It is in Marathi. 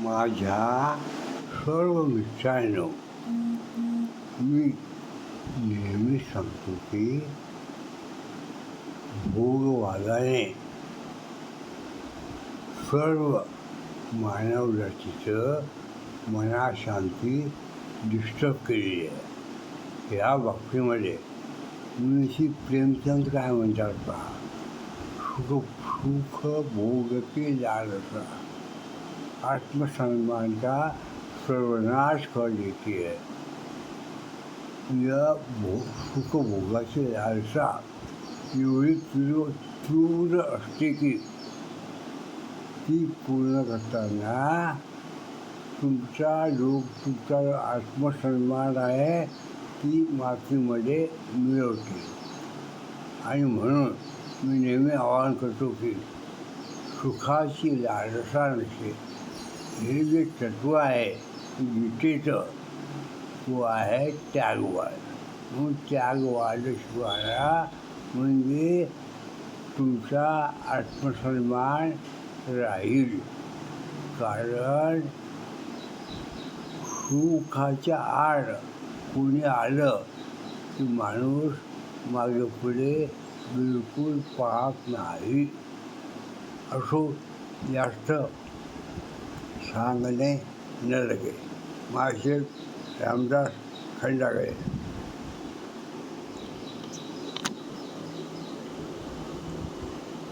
माझ्या सर्व मित्रांनो मी नेहमी सांगतो की भोगवादाने सर्व मानवजातीचं मनाशांती डिस्टर्ब केली आहे. या बाबतीमध्ये मुळशी प्रेमचंद काय म्हणतात पहा? सुख सुख भोगती लालसा आत्मसन्मान का सर्वनाश कर देती. है या भो सुखभोगाची लालसा एवढी तीव्र तीव्र असते की ती पूर्ण करताना तुमचा लोक तुमचा आत्मसन्मान आहे ती मातीमध्ये मिळवते. आणि म्हणून मी नेहमी आवाहन करतो की सुखाची लालसा नसेल हे जे तत्व आहे गीतेचं तो आहे त्यागवाद. म्हणून त्यागवाद शिवाला म्हणजे तुमचा आत्मसन्मान राहील. कारण सुखाच्या आड कोणी आलं की माणूस मागे पुढे बिलकुल पाहत नाही. असो जास्त सांगणे न लगे. माझे रामदास खंडागळे.